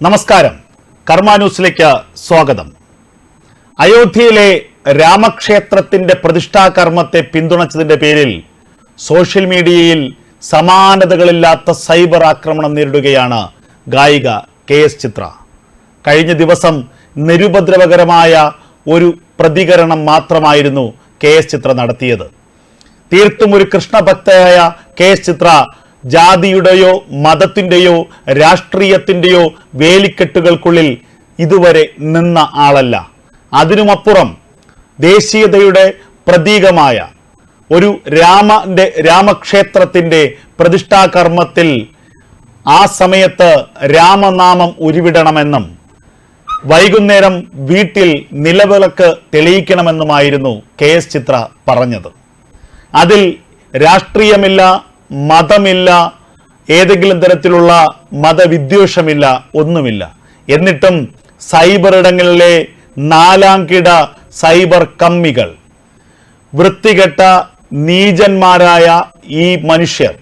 നമസ്കാരം. കർമ്മ ന്യൂസിലേക്ക് സ്വാഗതം. അയോധ്യയിലെ രാമക്ഷേത്രത്തിന്റെ പ്രതിഷ്ഠാകർമ്മത്തെ പിന്തുണച്ചതിന്റെ പേരിൽ സോഷ്യൽ മീഡിയയിൽ സമാനതകളില്ലാത്ത സൈബർ ആക്രമണം നേരിടുകയാണ് ഗായിക കെ എസ് ചിത്ര. കഴിഞ്ഞ ദിവസം നിരുപദ്രവകരമായ ഒരു പ്രതികരണം മാത്രമായിരുന്നു കെ എസ് ചിത്ര നടത്തിയത്. തീർത്തും ഒരു കൃഷ്ണഭക്തയായ കെ എസ് ചിത്ര ജാതിയുടെയോ മതത്തിന്റെയോ രാഷ്ട്രീയത്തിന്റെയോ വേലിക്കെട്ടുകൾക്കുള്ളിൽ ഇതുവരെ നിന്ന ആളല്ല. അതിനുമപ്പുറം ദേശീയതയുടെ പ്രതീകമായ ഒരു രാമന്റെ രാമക്ഷേത്രത്തിന്റെ പ്രതിഷ്ഠാകർമ്മത്തിൽ ആ സമയത്ത് രാമനാമം ഉരുവിടണമെന്നും വൈകുന്നേരം വീട്ടിൽ നിലവിളക്ക് തെളിയിക്കണമെന്നുമായിരുന്നു കെ എസ് ചിത്ര പറഞ്ഞത്. അതിൽ രാഷ്ട്രീയമില്ല മതമില്ല ഏതെങ്കിലും തരത്തിലുള്ള മതവിദ്വേഷമില്ല ഒന്നുമില്ല. എന്നിട്ടും സൈബർ ഇടങ്ങളിലെ നാലാം കിട സൈബർ കമ്മികൾ വൃത്തികെട്ട നീചന്മാരായ ഈ മനുഷ്യർ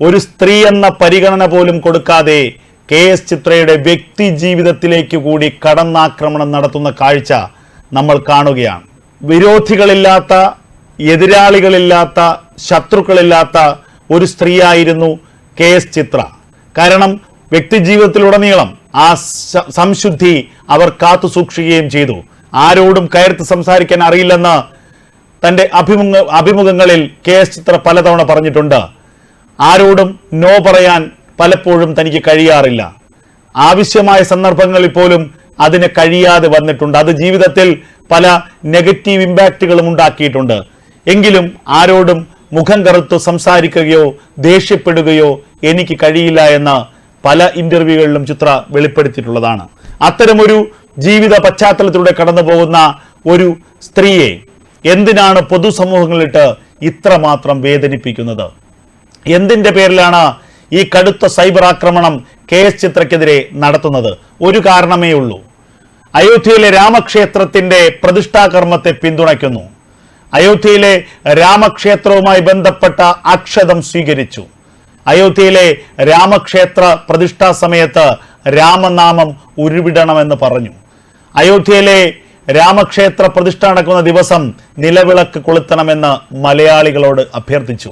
ഒരു സ്ത്രീ എന്ന പരിഗണന പോലും കൊടുക്കാതെ കെ എസ് ചിത്രയുടെ വ്യക്തി ജീവിതത്തിലേക്ക് കൂടി കടന്നാക്രമണം നടത്തുന്ന കാഴ്ച നമ്മൾ കാണുകയാണ്. വിരോധികളില്ലാത്ത എതിരാളികളില്ലാത്ത ശത്രുക്കളില്ലാത്ത ഒരു സ്ത്രീയായിരുന്നു കെ എസ് ചിത്ര. കാരണം വ്യക്തിജീവിതത്തിലുടനീളം ആ സംശുദ്ധി അവർ കാത്തു സൂക്ഷിക്കുകയും ചെയ്തു. ആരോടും കയർത്ത് സംസാരിക്കാൻ അറിയില്ലെന്ന് തന്റെ അഭിമുഖ അഭിമുഖങ്ങളിൽ കെ എസ് ചിത്ര പലതവണ പറഞ്ഞിട്ടുണ്ട്. ആരോടും നോ പറയാൻ പലപ്പോഴും തനിക്ക് കഴിയാറില്ല. ആവശ്യമായ സന്ദർഭങ്ങളിൽ പോലും അതിന് കഴിയാതെ വന്നിട്ടുണ്ട്. അത് ജീവിതത്തിൽ പല നെഗറ്റീവ് ഇമ്പാക്റ്റുകളും ഉണ്ടാക്കിയിട്ടുണ്ട്. എങ്കിലും ആരോടും മുഖം കറുത്ത് സംസാരിക്കുകയോ ദേഷ്യപ്പെടുകയോ എനിക്ക് കഴിയില്ല എന്ന പല ഇന്റർവ്യൂകളിലും ചിത്ര വെളിപ്പെടുത്തിയിട്ടുള്ളതാണ്. അത്തരമൊരു ജീവിത പശ്ചാത്തലത്തിലൂടെ കടന്നു പോകുന്ന ഒരു സ്ത്രീയെ എന്തിനാണ് പൊതുസമൂഹങ്ങളിട്ട് ഇത്രമാത്രം വേദനിപ്പിക്കുന്നത്? എന്തിന്റെ പേരിലാണ് ഈ കടുത്ത സൈബർ ആക്രമണം കെ എസ് ചിത്രയ്ക്കെതിരെ നടത്തുന്നത്? ഒരു കാരണമേ ഉള്ളൂ അയോധ്യയിലെ രാമക്ഷേത്രത്തിന്റെ പ്രതിഷ്ഠാകർമ്മത്തെ പിന്തുണയ്ക്കുന്നു. അയോധ്യയിലെ രാമക്ഷേത്രവുമായി ബന്ധപ്പെട്ട അക്ഷതം സ്വീകരിച്ചു. അയോധ്യയിലെ രാമക്ഷേത്ര പ്രതിഷ്ഠാ സമയത്ത് രാമനാമം ഉരുവിടണമെന്ന് പറഞ്ഞു. അയോധ്യയിലെ രാമക്ഷേത്ര പ്രതിഷ്ഠ നടക്കുന്ന ദിവസം നിലവിളക്ക് കൊളുത്തണമെന്ന് മലയാളികളോട് അഭ്യർത്ഥിച്ചു.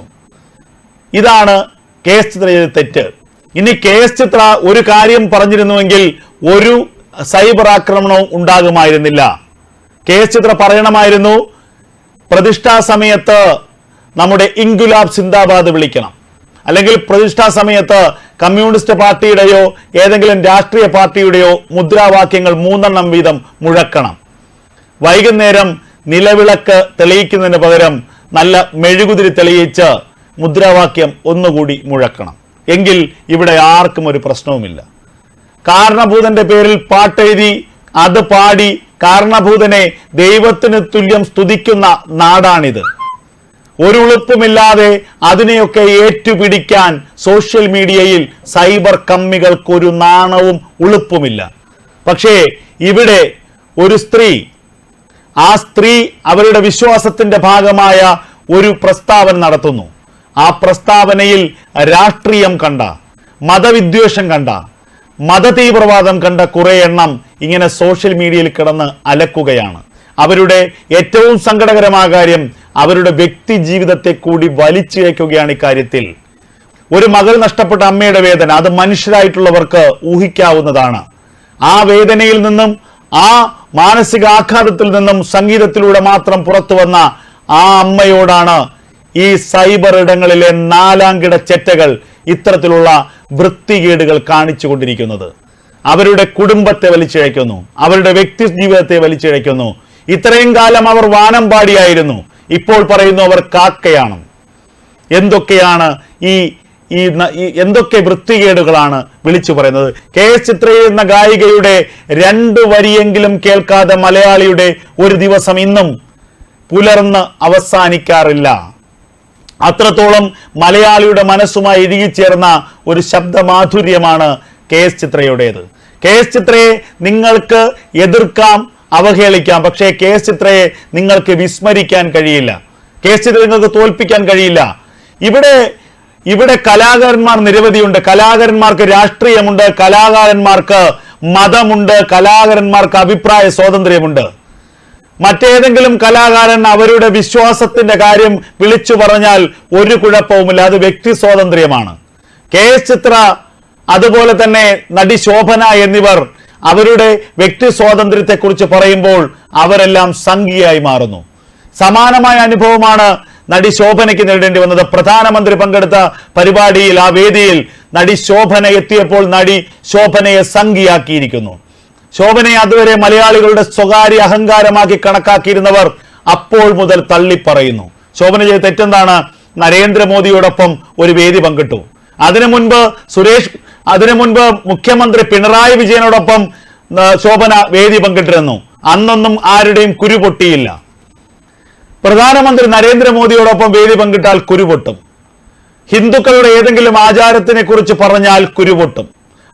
ഇതാണ് കെ എസ് ചിത്ര തെറ്റ്. ഇനി കെ എസ് ചിത്ര ഒരു കാര്യം പറഞ്ഞിരുന്നുവെങ്കിൽ ഒരു സൈബർ ആക്രമണവും ഉണ്ടാകുമായിരുന്നില്ല. കെ എസ് ചിത്ര പറയണമായിരുന്നു പ്രതിഷ്ഠാ സമയത്ത് നമ്മുടെ ഇൻഗുലാബ് സിന്ദാബാദ് വിളിക്കണം. അല്ലെങ്കിൽ പ്രതിഷ്ഠാ സമയത്ത് കമ്മ്യൂണിസ്റ്റ് പാർട്ടിയുടെയോ ഏതെങ്കിലും രാഷ്ട്രീയ പാർട്ടിയുടെയോ മുദ്രാവാക്യങ്ങൾ മൂന്നെണ്ണം വീതം മുഴക്കണം. വൈകുന്നേരം നിലവിളക്ക് തെളിയിക്കുന്നതിന് പകരം നല്ല മെഴുകുതിരി തെളിയിച്ച് മുദ്രാവാക്യം ഒന്നുകൂടി മുഴക്കണം. എങ്കിൽ ഇവിടെ ആർക്കും ഒരു പ്രശ്നവുമില്ല. കാരണഭൂതന്റെ പേരിൽ പാട്ടെഴുതി അത് പാടി കാരണഭൂതനെ ദൈവത്തിന് തുല്യം സ്തുതിക്കുന്ന നാടാണിത്. ഒരു ഉളുപ്പുമില്ലാതെ അതിനെയൊക്കെ ഏറ്റുപിടിക്കാൻ സോഷ്യൽ മീഡിയയിൽ സൈബർ കമ്മികൾക്കൊരു നാണവും ഉളുപ്പുമില്ല. പക്ഷേ ഇവിടെ ഒരു സ്ത്രീ ആ സ്ത്രീ അവരുടെ വിശ്വാസത്തിന്റെ ഭാഗമായ ഒരു പ്രസ്താവന നടത്തുന്നു. ആ പ്രസ്താവനയിൽ രാഷ്ട്രീയം കണ്ട മതവിദ്വേഷം കണ്ട മതതീവ്രവാദം കണ്ട കുറെ എണ്ണം ഇങ്ങനെ സോഷ്യൽ മീഡിയയിൽ കിടന്ന് അലക്കുകയാണ്. അവരുടെ ഏറ്റവും സങ്കടകരമായ കാര്യം അവരുടെ വ്യക്തി ജീവിതത്തെ കൂടി വലിച്ചിഴയ്ക്കുകയാണ് ഇക്കാര്യത്തിൽ ഒരു മകൾ നഷ്ടപ്പെട്ട അമ്മയുടെ വേദന അത് മനുഷ്യരായിട്ടുള്ളവർക്ക് ഊഹിക്കാവുന്നതാണ്. ആ വേദനയിൽ നിന്നും ആ മാനസിക ആഘാതത്തിൽ നിന്നും സംഗീതത്തിലൂടെ മാത്രം പുറത്തു വന്ന ആ അമ്മയോടാണ് ഈ സൈബർ ഇടങ്ങളിലെ നാലാം നാലാംകിട ചെറ്റകൾ ഇത്തരത്തിലുള്ള വൃത്തികേടുകൾ കാണിച്ചു കൊണ്ടിരിക്കുന്നത് അവരുടെ കുടുംബത്തെ വലിച്ചിഴയ്ക്കുന്നു. അവരുടെ വ്യക്തി ജീവിതത്തെ വലിച്ചിഴയ്ക്കുന്നു. ഇത്രയും കാലം അവർ വാനം പാടിയായിരുന്നു. ഇപ്പോൾ പറയുന്നു അവർ കാക്കയാണ്. എന്തൊക്കെയാണ് ഈ ഈ എന്തൊക്കെ വൃത്തികേടുകളാണ് വിളിച്ചു പറയുന്നത്? കെ എസ് ചിത്ര എന്ന ഗായികയുടെ രണ്ട് വരിയെങ്കിലും കേൾക്കാതെ മലയാളിയുടെ ഒരു ദിവസം ഇന്നും പുലർന്ന് അവസാനിക്കാറില്ല. അത്രത്തോളം മലയാളിയുടെ മനസ്സുമായി ഇഴുകിച്ചേർന്ന ഒരു ശബ്ദമാധുര്യമാണ് കെ എസ് ചിത്രയുടേത്. കെ എസ് ചിത്രയെ നിങ്ങൾക്ക് എതിർക്കാം അവഹേളിക്കാം പക്ഷേ കെ എസ് ചിത്രയെ നിങ്ങൾക്ക് വിസ്മരിക്കാൻ കഴിയില്ല. കെ എസ് ചിത്ര നിങ്ങൾക്ക് തോൽപ്പിക്കാൻ കഴിയില്ല. ഇവിടെ ഇവിടെ കലാകാരന്മാർ നിരവധിയുണ്ട്. കലാകാരന്മാർക്ക് രാഷ്ട്രീയമുണ്ട് കലാകാരന്മാർക്ക് മതമുണ്ട് കലാകാരന്മാർക്ക് അഭിപ്രായ സ്വാതന്ത്ര്യമുണ്ട്. മറ്റേതെങ്കിലും കലാകാരൻ അവരുടെ വിശ്വാസത്തിന്റെ കാര്യം വിളിച്ചു പറഞ്ഞാൽ ഒരു കുഴപ്പവുമില്ല അത് വ്യക്തി സ്വാതന്ത്ര്യമാണ്. കെ എസ് ചിത്ര അതുപോലെ തന്നെ നടി ശോഭന എന്നിവർ അവരുടെ വ്യക്തി സ്വാതന്ത്ര്യത്തെക്കുറിച്ച് പറയുമ്പോൾ അവരെല്ലാം സംഘിയായി മാറുന്നു. സമാനമായ അനുഭവമാണ് നടി ശോഭനയ്ക്ക് നേരിടേണ്ടി വന്നത്. പ്രധാനമന്ത്രി പങ്കെടുത്ത പരിപാടിയിൽ ആ വേദിയിൽ നടി ശോഭന എത്തിയപ്പോൾ നടി ശോഭനയെ സംഘിയാക്കിയിരിക്കുന്നു ശോഭനയെ അതുവരെ മലയാളികളുടെ സ്വകാര്യ അഹങ്കാരമാക്കി കണക്കാക്കിയിരുന്നവർ അപ്പോൾ മുതൽ തള്ളിപ്പറയുന്നു. ശോഭന ചെയ്ത തെറ്റെന്താണ്? നരേന്ദ്രമോദിയോടൊപ്പം ഒരു വേദി പങ്കിട്ടു. അതിനു മുൻപ് സുരേഷ് അതിനു മുൻപ് മുഖ്യമന്ത്രി പിണറായി വിജയനോടൊപ്പം ശോഭന വേദി പങ്കിട്ടിരുന്നു. അന്നൊന്നും ആരുടെയും കുരു പൊട്ടിയില്ല. പ്രധാനമന്ത്രി നരേന്ദ്രമോദിയോടൊപ്പം വേദി പങ്കിട്ടാൽ കുരുപൊട്ടും ഹിന്ദുക്കളുടെ ഏതെങ്കിലും ആചാരത്തിനെ കുറിച്ച് പറഞ്ഞാൽ കുരുപൊട്ടും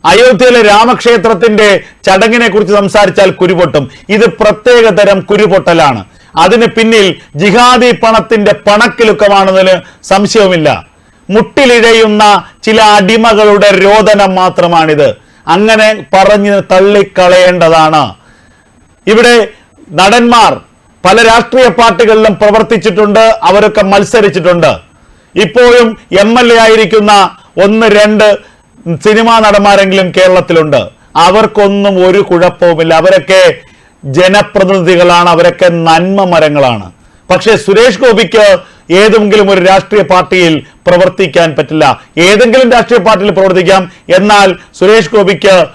അയോധ്യയിലെ രാമക്ഷേത്രത്തിന്റെ ചടങ്ങിനെ കുറിച്ച് സംസാരിച്ചാൽ കുരുപൊട്ടും. ഇത് പ്രത്യേക തരം കുരുപൊട്ടലാണ്. അതിന് പിന്നിൽ ജിഹാദി പണത്തിന്റെ പണക്കിലുക്കമാണെന്നതിന് സംശയവുമില്ല. മുട്ടിലിഴയുന്ന ചില അടിമകളുടെ രോദനം മാത്രമാണിത്. അങ്ങനെ പറഞ്ഞ് തള്ളിക്കളയേണ്ടതാണ്. ഇവിടെ നടന്മാർ പല രാഷ്ട്രീയ പാർട്ടികളിലും പ്രവർത്തിച്ചിട്ടുണ്ട് അവരൊക്കെ മത്സരിച്ചിട്ടുണ്ട്. ഇപ്പോഴും എം എൽ എ ആയിരിക്കുന്ന ഒന്ന് രണ്ട് സിനിമാ നടന്മാരെങ്കിലും കേരളത്തിലുണ്ട്. അവർക്കൊന്നും ഒരു കുഴപ്പവുമില്ല. അവരൊക്കെ ജനപ്രതിനിധികളാണ്. അവരൊക്കെ നന്മ മരങ്ങളാണ്. പക്ഷേ സുരേഷ് ഗോപിക്ക് ഏതെങ്കിലും ഒരു രാഷ്ട്രീയ പാർട്ടിയിൽ പ്രവർത്തിക്കാൻ പറ്റില്ല. ഏതെങ്കിലും രാഷ്ട്രീയ പാർട്ടിയിൽ പ്രവർത്തിക്കാം. എന്നാൽ സുരേഷ് ഗോപിക്ക്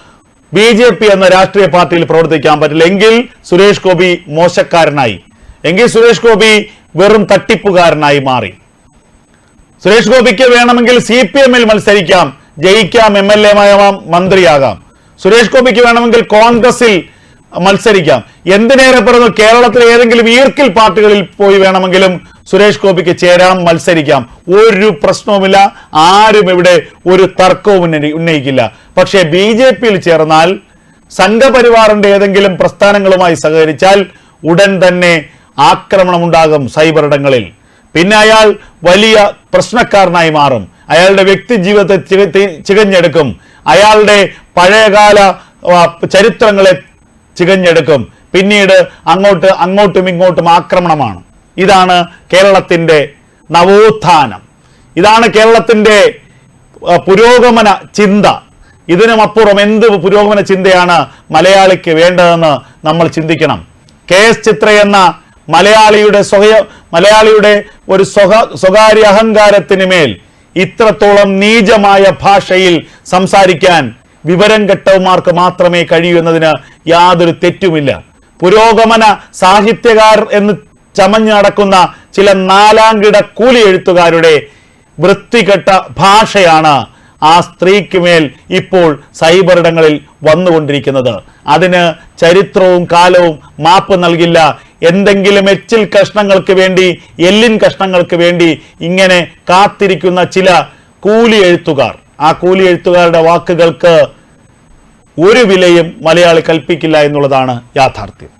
ബി ജെ പി എന്ന രാഷ്ട്രീയ പാർട്ടിയിൽ പ്രവർത്തിക്കാൻ പറ്റില്ല. എങ്കിൽ സുരേഷ് ഗോപി മോശക്കാരനായി. എങ്കിൽ സുരേഷ് ഗോപി വെറും തട്ടിപ്പുകാരനായി മാറി. സുരേഷ് ഗോപിക്ക് വേണമെങ്കിൽ സി പി എമ്മിൽ മത്സരിക്കാം. ജയിക്കാം എം എൽ എമായാം മന്ത്രിയാകാം. സുരേഷ് ഗോപിക്ക് വേണമെങ്കിൽ കോൺഗ്രസിൽ മത്സരിക്കാം. എന്തിനേറെ പറഞ്ഞു കേരളത്തിലെ ഏതെങ്കിലും ഈർക്കിൽ പാർട്ടികളിൽ പോയി വേണമെങ്കിലും സുരേഷ് ഗോപിക്ക് ചേരാം മത്സരിക്കാം. ഒരു പ്രശ്നവുമില്ല. ആരും ഇവിടെ ഒരു തർക്കവും ഉന്നയി- ഉന്നയിക്കില്ല. പക്ഷേ ബി ജെ പിയിൽ ചേർന്നാൽ സംഘപരിവാറിന്റെ ഏതെങ്കിലും പ്രസ്ഥാനങ്ങളുമായി സഹകരിച്ചാൽ ഉടൻ തന്നെ ആക്രമണമുണ്ടാകും സൈബർ ഇടങ്ങളിൽ. പിന്നെ അയാൾ വലിയ പ്രശ്നക്കാരനായി മാറും. അയാളുടെ വ്യക്തി ജീവിതത്തെ ചിക- ചികഞ്ഞെടുക്കും അയാളുടെ പഴയകാല ചരിത്രങ്ങളെ ചികഞ്ഞെടുക്കും പിന്നീട് അങ്ങോട്ട് അങ്ങോട്ടും ഇങ്ങോട്ടും ആക്രമണമാണ്. ഇതാണ് കേരളത്തിന്റെ നവോത്ഥാനം. ഇതാണ് കേരളത്തിന്റെ പുരോഗമന ചിന്ത. ഇതിനുമപ്പുറം എന്ത് പുരോഗമന ചിന്തയാണ് മലയാളിക്ക് വേണ്ടതെന്ന് നമ്മൾ ചിന്തിക്കണം. കെ എസ് ചിത്ര എന്ന മലയാളിയുടെ സ്വയ മലയാളിയുടെ ഒരു സ്വക സ്വകാര്യ അഹങ്കാരത്തിന് മേൽ ഇത്രത്തോളം നീചമായ ഭാഷയിൽ സംസാരിക്കാൻ വിവരം കെട്ടവന്മാർക്ക് മാത്രമേ കഴിയൂ എന്നതിന് യാതൊരു തെറ്റുമില്ല. പുരോഗമന സാഹിത്യകാർ എന്ന് ചമഞ്ഞു നടക്കുന്ന ചില നാലാംകിട കൂലി എഴുത്തുകാരുടെ വൃത്തികെട്ട ഭാഷയാണ് ആ സ്ത്രീക്ക് മേൽ ഇപ്പോൾ സൈബർ ഇടങ്ങളിൽ വന്നുകൊണ്ടിരിക്കുന്നത്. അതിന് ചരിത്രവും കാലവും മാപ്പ് നൽകില്ല എന്തെങ്കിലും എച്ചിൽ കഷ്ണങ്ങൾക്ക് വേണ്ടി എല്ലിൻ കഷ്ണങ്ങൾക്ക് വേണ്ടി ഇങ്ങനെ കാത്തിരിക്കുന്ന ചില കൂലി എഴുത്തുകാർ ആ കൂലി എഴുത്തുകാരുടെ വാക്കുകൾക്ക് ഒരു വിലയും മലയാളി കൽപ്പിക്കില്ല എന്നുള്ളതാണ് യാഥാർത്ഥ്യം.